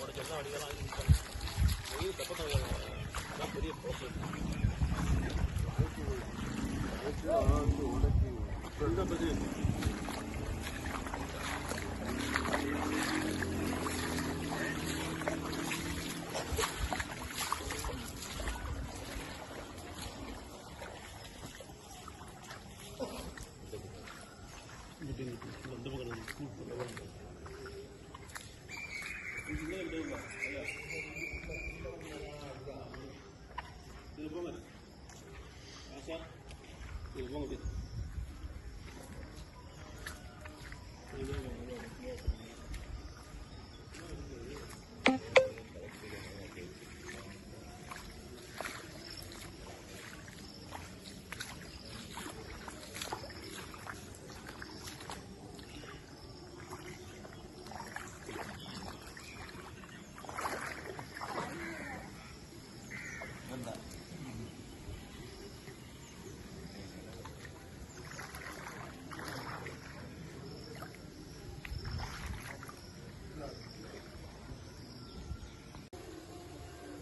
உனக்கு என்ன அடிக்கலாம் பெரிய தப்பு பெரிய ப்ராப்ளம் இந்த பக்கம் ஸ்கூல் போகலாம் 行，有梦的。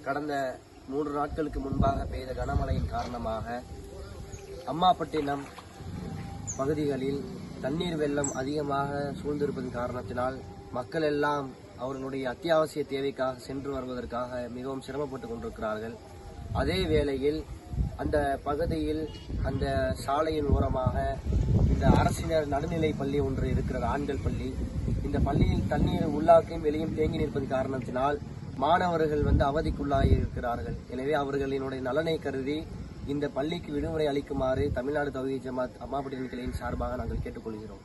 கடந்த மூன்று நாட்களுக்கு முன்பாக பெய்த கனமழையின் காரணமாக அம்மாப்பட்டினம் பகுதிகளில் தண்ணீர் வெள்ளம் அதிகமாக சூழ்ந்திருப்பதன் காரணத்தினால் மக்கள் எல்லாம் அவர்களுடைய அத்தியாவசிய தேவைக்காக சென்று வருவதற்காக மிகவும் சிரமப்பட்டு கொண்டிருக்கிறார்கள். அதே வேளையில் அந்த பகுதியில் அந்த சாலையின் ஓரமாக இந்த அரசினர் நடுநிலை பள்ளி ஒன்று இருக்கிறது ஆண்கள் பள்ளி. இந்த பள்ளியில் தண்ணீர் உள்ளாக்கையும் வெளியும் தேங்கி நிற்பதன் காரணத்தினால் மாணவர்கள் வந்து அவதிக்குள்ளாகி இருக்கிறார்கள். எனவே அவர்களினுடைய நலனை கருதி இந்த பள்ளிக்கு விடுமுறை அளிக்குமாறு தமிழ்நாடு தொகுதி ஜமாத் அம்மாபடி கிளையின் சார்பாக நாங்கள் கேட்டுக்கொள்கிறோம்.